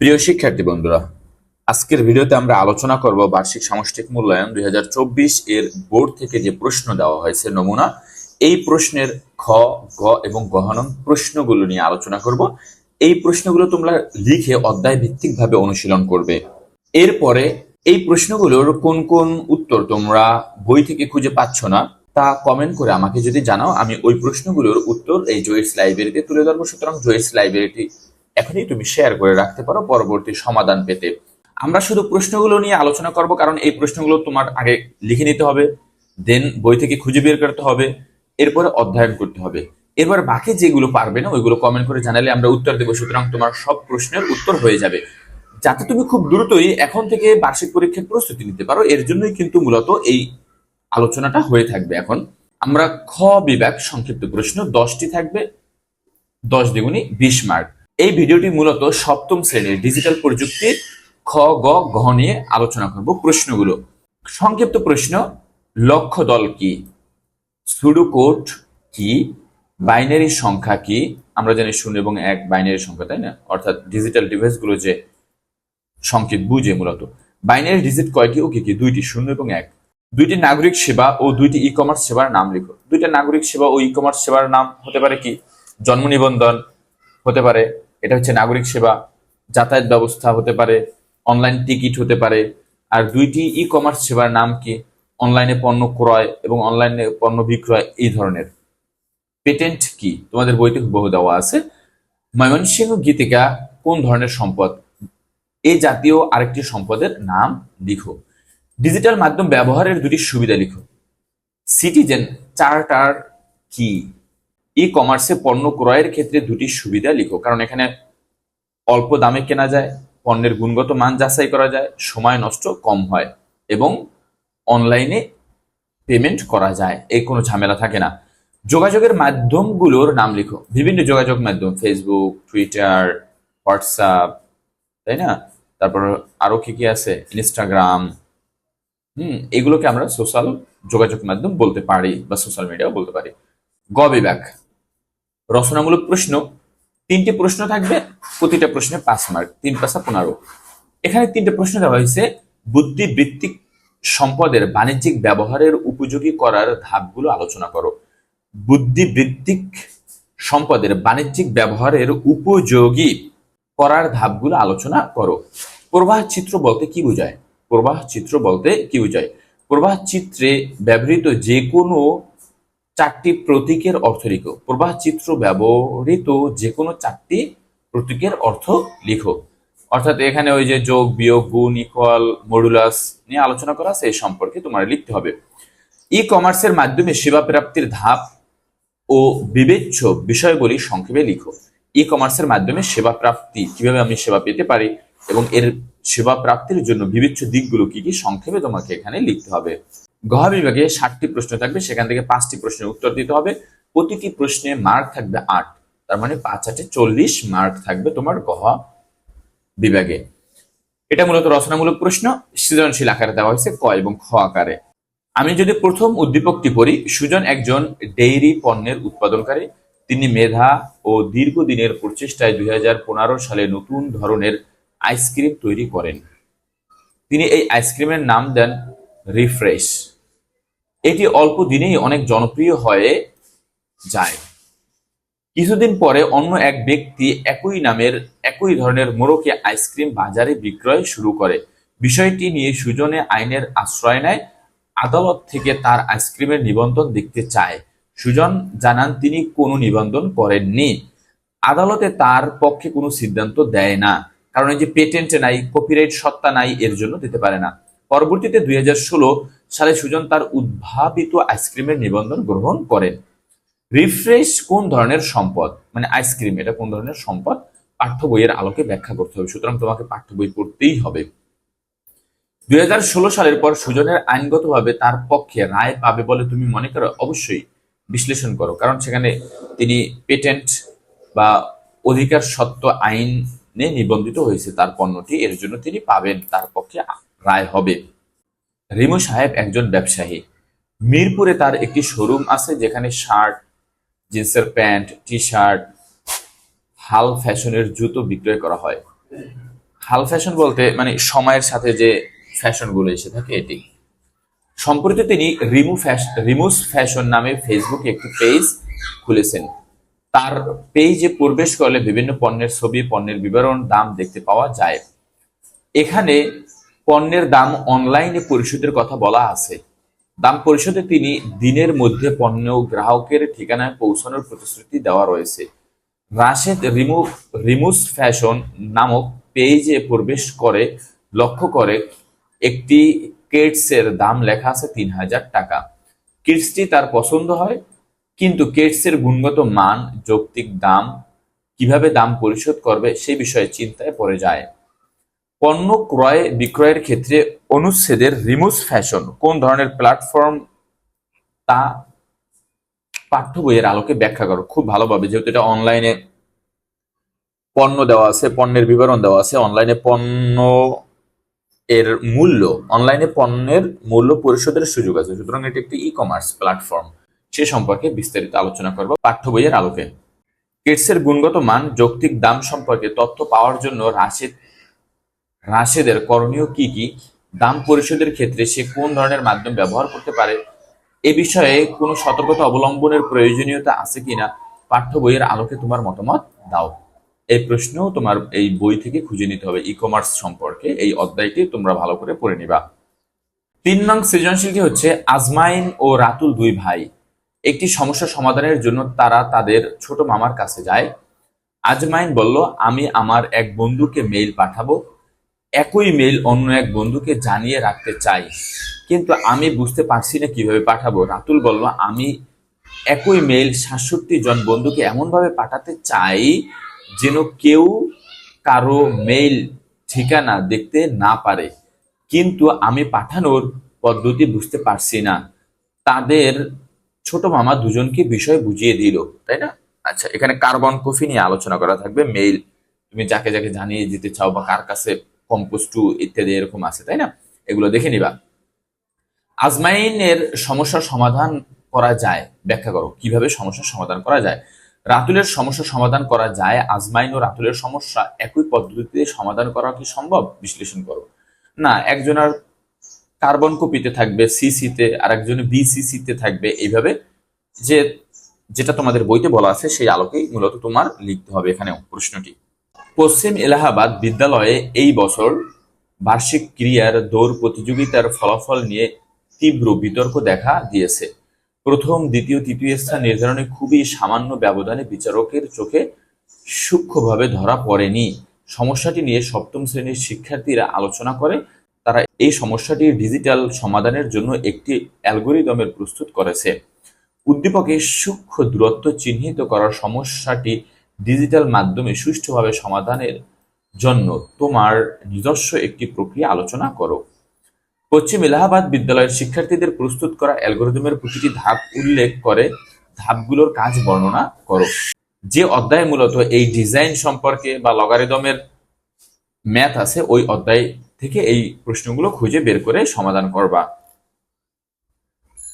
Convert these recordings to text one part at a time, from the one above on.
প্রিয় শিক্ষার্থী বন্ধুরা, আজকের ভিডিওতে আমরা আলোচনা করব বার্ষিক সামষ্টিক মূল্যায়ন দুই হাজার চব্বিশ এর বোর্ড থেকে যে প্রশ্ন দেওয়া হয়েছে নমুনা, এই প্রশ্নের খ, গ এবং গহনং প্রশ্নগুলো নিয়ে আলোচনা করব। এই প্রশ্নগুলো তোমরা লিখে অধ্যায় ভিত্তিক ভাবে অনুশীলন করবে। এরপরে এই প্রশ্নগুলোর কোন কোন উত্তর তোমরা বই থেকে খুঁজে পাচ্ছ না, তা কমেন্ট করে আমাকে যদি জানাও, আমি ওই প্রশ্নগুলোর উত্তর এই জয়েস লাইব্রেরিতে তুলে ধরবো। সুতরাং জয়েস লাইব্রেরিটি এখনই তুমি শেয়ার করে রাখতে পারো, পরবর্তী সমাধান পেতে। আমরা শুধু প্রশ্নগুলো নিয়ে আলোচনা করব, কারণ এই প্রশ্নগুলো তোমার আগে লিখে নিতে হবে দেন বই থেকে খুঁজে বের করতে হবে, এরপরে অধ্যয়ন করতে হবে। এরপর বাকি যেগুলো পারবে না, ওইগুলো কমেন্ট করে জানালে আমরা উত্তর দেবো, সুতরাং তোমার সব প্রশ্নের উত্তর হয়ে যাবে। যাতে তুমি খুব দ্রুতই এখন থেকে বার্ষিক পরীক্ষার প্রস্তুতি নিতে পারো, এর জন্যই কিন্তু মূলত এই আলোচনাটা হয়ে থাকবে এখন। আমরা খ বিভাগ সংক্ষিপ্ত প্রশ্ন, দশটি থাকবে, দশ দ্বিগুণী বিশ মার্ক এই ভিডিওটি মূলত সপ্তম শ্রেণির ডিজিটাল প্রযুক্তির খ, গ গহ নিয়ে আলোচনা করব প্রশ্নগুলো। সংক্ষিপ্ত প্রশ্ন, লক্ষ্য দল কি? সুডুকোড কি? বাইনারি সংখ্যা কি? আমরা জানি শূন্য এবং এক বাইনারি সংখ্যা, তাই না? অর্থাৎ ডিজিটাল ডিভাইসগুলো যে সংকেত বুঝে মূলত। বাইনারি ডিজিট কয়টি ও কি কি? দুইটি, শূন্য এবং এক। দুইটি নাগরিক সেবা ও দুইটি ই কমার্স সেবার নাম লিখো। দুইটা নাগরিক সেবা ও ই কমার্স সেবার নাম হতে পারে কি? জন্ম নিবন্ধন হতে পারে এটা হচ্ছে নাগরিক সেবা, যাতায়াত ব্যবস্থা হতে পারে অনলাইন টিকিট হতে পারে। আর দুইটি ই কমার্স সেবার নাম কি? অনলাইনে পণ্য ক্রয় এবং অনলাইনে পণ্য বিক্রয় এই ধরনের। পেটেন্ট কি? তোমাদের বইতে বহু দেওয়া আছে। ময়মনসিংহ গীতিকা কোন ধরনের সম্পদ? এই জাতীয় আরেকটি সম্পদের নাম লিখো। ডিজিটাল মাধ্যম ব্যবহারের দুটি সুবিধা লিখো। সিটিজেন চার্টার কি? ই কমার্সে পণ্য ক্রয়ের ক্ষেত্রে দুটি সুবিধা লিখো। কারণ এখানে অল্প দামে কেনা যায়, পণ্যের গুণগত মান যাচাই করা যায়, সময় নষ্ট কম হয় এবং অনলাইনে পেমেন্ট করা যায়। এই কোনো ঝামেলা থাকে না। যোগাযোগের মাধ্যমগুলোর নাম লিখো। বিভিন্ন যোগাযোগ মাধ্যম ফেসবুক টুইটার হোয়াটসঅ্যাপ তাই না? তারপর আরও কি কি আছে? ইনস্টাগ্রাম হুম, এগুলোকে আমরা সোশ্যাল যোগাযোগ মাধ্যম বলতে পারি বা সোশ্যাল মিডিয়াও বলতে পারি। গ বিভাগ রচনামূলক প্রশ্ন, তিনটি প্রশ্ন থাকবে, প্রতিটা প্রশ্নে পাঁচ মার্ক, তিন পাঁচা পনেরো। এখানে তিনটে প্রশ্ন দেওয়া হয়েছে, বুদ্ধিবৃত্তিক সম্পদের বাণিজ্যিক ব্যবহারের উপযোগী করার ধাপগুলো আলোচনা করো। বুদ্ধিবৃত্তিক সম্পদের বাণিজ্যিক ব্যবহারের উপযোগী করার ধাপগুলো আলোচনা করো। প্রবাহ চিত্র বলতে কি বোঝায়? প্রবাহ চিত্র বলতে কি বোঝায়? প্রবাহ চিত্রে ব্যবহৃত যে কোনো চারটি প্রতীকের অর্থ লিখো। প্রবাহ চিত্র ব্যবহৃত যে কোনো চারটি প্রতীকের অর্থ লিখো। অর্থাৎ এখানে ওই যে যোগ, বিয়োগ, গুণ ইকুয়াল মডুলাস নিয়ে আলোচনা করা আছে সম্পর্কে তোমার লিখতে হবে। ই কমার্সের মাধ্যমে সেবা প্রাপ্তির ধাপ ও বিবেচ্য বিষয়গুলি সংক্ষেপে লিখো। ই কমার্সের মাধ্যমে সেবা প্রাপ্তি কীভাবে আমি সেবা পেতে পারি এবং এর সেবা প্রাপ্তির জন্য বিবেচ্য দিকগুলো কি কি সংক্ষেপে তোমাকে এখানে লিখতে হবে। গহ বিভাগে ষাটটি প্রশ্ন থাকবে, সেখান থেকে পাঁচটি প্রশ্নের উত্তর দিতে হবে। প্রতিটি প্রশ্নে মার্ক থাকবে আট, তার মানে পাঁচ আটে চল্লিশ মার্ক থাকবে তোমার গহ বিভাগে। এটা মূলত রচনামূলক প্রশ্ন, সৃজনশীল আকারে দেওয়া হয়েছে ক এবং খ আকারে। আমি যদি প্রথম উদ্দীপকটি পড়ি, সুজন একজন ডেইরি পণ্যের উৎপাদনকারী। তিনি মেধা ও দীর্ঘদিনের প্রচেষ্টায় দুই হাজার পনেরো সালে নতুন ধরনের আইসক্রিম তৈরি করেন। তিনি এই আইসক্রিমের নাম দেন রিফ্রেশ এটি অল্প দিনেই অনেক জনপ্রিয় হয়ে যায়। কিছুদিন পরে অন্য এক ব্যক্তি একই নামের, একই ধরনের মোরকে আইসক্রিম বাজারে বিক্রয় শুরু করে। বিষয়টি নিয়ে সুজনে আইনের আশ্রয় নেয়, আদালত থেকে তার আইসক্রিমের নিবন্ধন দেখতে চায়। সুজন জানান, তিনি কোনো নিবন্ধন করেননি। আদালতে তার পক্ষে কোনো সিদ্ধান্ত দেয় না। কারণ এই যে পেটেন্ট নাই, কপিরাইট সত্তা নাই, এর জন্য দিতে পারে না। পরবর্তীতে দুই হাজার ষোলো সালে সুজন তার উদ্ভাবিত আইসক্রিমের নিবন্ধন গ্রহণ করেন। রিফ্রেশ কোন ধরনের সম্পদ? মানে আইসক্রিম, এটা কোন ধরনের সম্পদ? পাঠ্য বইয়ের আলোকে ব্যাখ্যা করতে হবে। সুতরাং তোমাকে পাঠ্য বই পড়তেই হবে। দুই হাজার ষোলো সালের পর সুজনের আইনগতভাবে তার পক্ষে রায় পাবে বলে তুমি মনে করো? অবশ্যই বিশ্লেষণ করো। কারণ সেখানে তিনি পেটেন্ট বা অধিকার সত্ত্ব আইনে নিবন্ধিত হয়েছে। তার পণ্যটি এর জন্য তিনি পাবেন। তার পক্ষে রায় হবে। রিমু সাহেব একজন ব্যবসায়ী। মিরপুরে তার একটি শোরুম আছে যেখানে শার্ট, জিন্সের প্যান্ট টি শার্ট হাল ফ্যাশনের জুতো বিক্রয় করা হয়। হাল ফ্যাশন বলতে মানে সময়ের সাথে যে ফ্যাশনগুলো এসে থাকে এটি। সম্প্রতি তিনি রিমু ফ্যাশন রিমুস ফ্যাশন নামে ফেসবুকে একটি পেজ খুলেছেন। তার পেজে প্রবেশ করলে বিভিন্ন পণ্যের ছবি, পণ্যের বিবরণ, দাম দেখতে পাওয়া যায়। এখানে পণ্যের দাম অনলাইনে পরিশোধের কথা বলা আছে। দাম পরিশোধে তিনি দিনের মধ্যে পণ্য গ্রাহকের ঠিকানায় পৌঁছানোর প্রতিশ্রুতি দেওয়া রয়েছে। রাশেদ রিমু, রিমুস ফ্যাশন নামক পেজে প্রবেশ করে, লক্ষ্য করে একটি কেটসের দাম লেখা আছে তিন হাজার টাকা। কিটসটি তার পছন্দ হয়, কিন্তু কেটসের গুণগত মান, যৌক্তিক দাম, কীভাবে দাম পরিশোধ করবে সে বিষয়ে চিন্তায় পড়ে যায়। পণ্য ক্রয় বিক্রয়ের ক্ষেত্রে অনুচ্ছেদের রিমুস ফ্যাশন। কোন ধরনের প্ল্যাটফর্ম তা পাঠ্য বইয়ের আলোকে ব্যাখ্যা করো। খুব ভালোভাবে, যেহেতু এটা অনলাইনে পণ্য দেওয়া আছে, পণ্যের বিবরণ দেওয়া আছে, অনলাইনে পণ্য এর মূল্য, অনলাইনে পণ্যের মূল্য পরিশোধের সুযোগ আছে। সুতরাং এটি একটি ই কমার্স প্ল্যাটফর্ম সে সম্পর্কে বিস্তারিত আলোচনা করব পাঠ্য বইয়ের আলোকে। কিটসের গুণগত মান, যৌক্তিক দাম সম্পর্কে তথ্য পাওয়ার জন্য রাশিদ রাশেদের করণীয় কি কি? দাম পরিশোধের ক্ষেত্রে সে কোন ধরনের মাধ্যম ব্যবহার করতে পারে? এ বিষয়ে কোনো সতর্কতা অবলম্বনের প্রয়োজনীয়তা আছে কিনা? পাঠ্য বইয়ের আলোকে তোমার মতামত দাও। এই প্রশ্ন তোমার এই বই থেকে খুঁজে নিতে হবে ই কমার্স সম্পর্কে। এই অধ্যায়টি তোমরা ভালো করে পড়ে নিবা। তিন নং সৃজনশীলটি হচ্ছে আজমাইন ও রাতুল দুই ভাই। একটি সমস্যা সমাধানের জন্য তারা তাদের ছোট মামার কাছে যায়। আজমাইন বলল, আমি আমার এক বন্ধুকে মেইল পাঠাবো। একই মেইল অন্য এক বন্ধুকে জানিয়ে রাখতে চাই। কিন্তু আমি বুঝতে পারছি না কীভাবে পাঠাবো। রাতুল বলল, আমি একই মেইল সাতষট্টি জন বন্ধুকে এমনভাবে পাঠাতে চাই যেন কেউ কারও মেইল ঠিকানা দেখতে না পারে। কিন্তু আমি পাঠানোর পদ্ধতি বুঝতে পারছি না। তাদের ছোট মামা দুজনকে বিষয় বুঝিয়ে দিল। তাই না? আচ্ছা এখানে কার্বন কফি নিয়ে আলোচনা করা থাকবে। মেইল তুমি যাকে যাকে জানিয়ে দিতে চাও বা কার কাছে কম্পোস্টু ইত্যাদি এরকম আছে, তাই না? এগুলো দেখে নিবা। আজমাইনের সমস্যার সমাধান করা যায়, ব্যাখ্যা করো, কীভাবে সমস্যার সমাধান করা যায়? রাতুলের সমস্যা সমাধান করা যায়, আজমাইন ও রাতুলের সমস্যা একই পদ্ধতিতে সমাধান করা কি সম্ভব? বিশ্লেষণ করো। না একজনের কার্বন কপিতে থাকবে সিসিতে আর একজনের বিসিসিতে থাকবে, এইভাবে যে, যেটা তোমাদের বইতে বলা আছে, সেই আলোকেই মূলত তোমার লিখতে হবে এখানে প্রশ্নটি। পশ্চিম এলাহাবাদ বিদ্যালয়ে এই বছর বার্ষিক ক্রিয়ার দৌড় প্রতিযোগিতার ফলাফল নিয়ে তীব্র বিতর্ক দেখা দিয়েছে। প্রথম, দ্বিতীয়, তৃতীয় স্থান নির্ধারণে খুবই সামান্য ব্যবধানে বিচারকের চোখে সূক্ষ্মভাবে ধরা পড়েনি। সমস্যাটি নিয়ে সপ্তম শ্রেণির শিক্ষার্থীরা আলোচনা করে, তারা এই সমস্যাটি ডিজিটাল সমাধানের জন্য একটি অ্যালগোরিদমের প্রস্তুত করেছে। উদ্দীপকের সূক্ষ্ম দূরত্ব চিহ্নিত করার সমস্যাটি ডিজিটাল মাধ্যমে সুষ্ঠুভাবে সমাধানের জন্য তোমার নিজস্ব একটি প্রক্রিয়া আলোচনা করো। পশ্চিম এলাহাবাদ বিদ্যালয়ের শিক্ষার্থীদের প্রস্তুত করা অ্যালগোরিদমের প্রতিটি ধাপ উল্লেখ করে ধাপগুলোর কাজ বর্ণনা করো। যে অধ্যায় মূলত এই ডিজাইন সম্পর্কে বা লগারিদমের ম্যাথ আছে, ওই অধ্যায় থেকে এই প্রশ্নগুলো খুঁজে বের করে সমাধান করবা।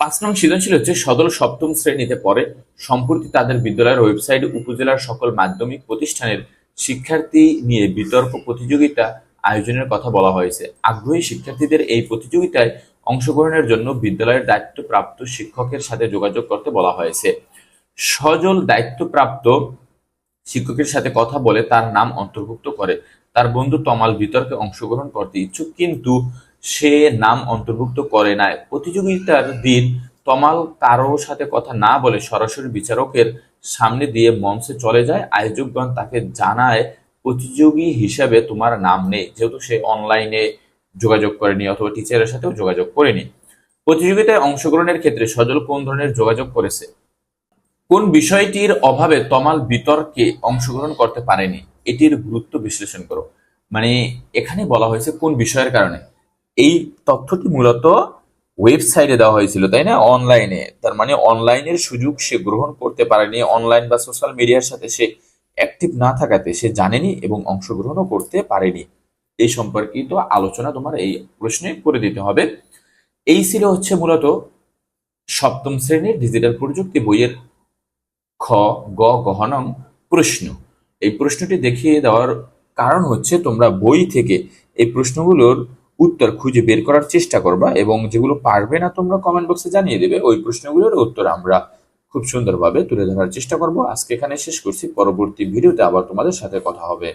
পাঁচ নং সৃজনশীল হচ্ছে সদল সপ্তম শ্রেণীতে পড়ে। সম্প্রতি তাদের বিদ্যালয়ের ওয়েবসাইটে উপজেলার সকল মাধ্যমিক প্রতিষ্ঠানের শিক্ষার্থী নিয়ে বিতর্ক প্রতিযোগিতা আয়োজনের কথা বলা হয়েছে। আগ্রহী শিক্ষার্থীদের এই প্রতিযোগিতায় অংশগ্রহণের জন্য বিদ্যালয়ের দায়িত্বপ্রাপ্ত শিক্ষকের সাথে যোগাযোগ করতে বলা হয়েছে। সজল দায়িত্বপ্রাপ্ত শিক্ষকের সাথে কথা বলে তার নাম অন্তর্ভুক্ত করে। তার বন্ধু তমাল বিতর্কে অংশগ্রহণ করতে ইচ্ছুক, কিন্তু সে নাম অন্তর্ভুক্ত করে নাই। প্রতিযোগিতার দিন তমাল কারও সাথে কথা না বলে সরাসরি বিচারকের সামনে দিয়ে মঞ্চে চলে যায়। আয়োজকগণ তাকে জানায়, প্রতিযোগী হিসাবে তোমার নাম নেই। যেহেতু সে অনলাইনে যোগাযোগ করেনি অথবা টিচারের সাথেও যোগাযোগ করেনি। প্রতিযোগিতায় অংশগ্রহণের ক্ষেত্রে সজল কোন ধরনের যোগাযোগ করেছে? কোন বিষয়টির অভাবে তমাল বিতর্কে অংশগ্রহণ করতে পারেনি? এটির গুরুত্ব বিশ্লেষণ করো। মানে এখানে বলা হয়েছে কোন বিষয়ের কারণে? এই তথ্যটি মূলত ওয়েবসাইটে দেওয়া হয়েছিল, তাই না? অনলাইনে। তার মানে অনলাইনের সুযোগ সে গ্রহণ করতে পারেনি, অনলাইন বা সোশ্যাল মিডিয়ার সাথে সে অ্যাক্টিভ না থাকাতে সে জানেনি এবং অংশগ্রহণও করতে পারেনি। এই সম্পর্কিত আলোচনা তোমার এই প্রশ্নে করে দিতে হবে। এই ছিল হচ্ছে মূলত সপ্তম শ্রেণির ডিজিটাল প্রযুক্তি বইয়ের খ, গ গহনং প্রশ্ন। এই প্রশ্নটি দেখিয়ে দেওয়ার কারণ হচ্ছে তোমরা বই থেকে এই প্রশ্নগুলোর উত্তর খুঁজে বের করার চেষ্টা করবা এবং যেগুলো পারবে না তোমরা কমেন্ট বক্সে জানিয়ে দেবে, ওই প্রশ্নগুলোর উত্তর আমরা খুব সুন্দরভাবে তুলে ধরার চেষ্টা করব। আজকে এখানে শেষ করছি। পরবর্তী ভিডিওতে আবার তোমাদের সাথে কথা হবে।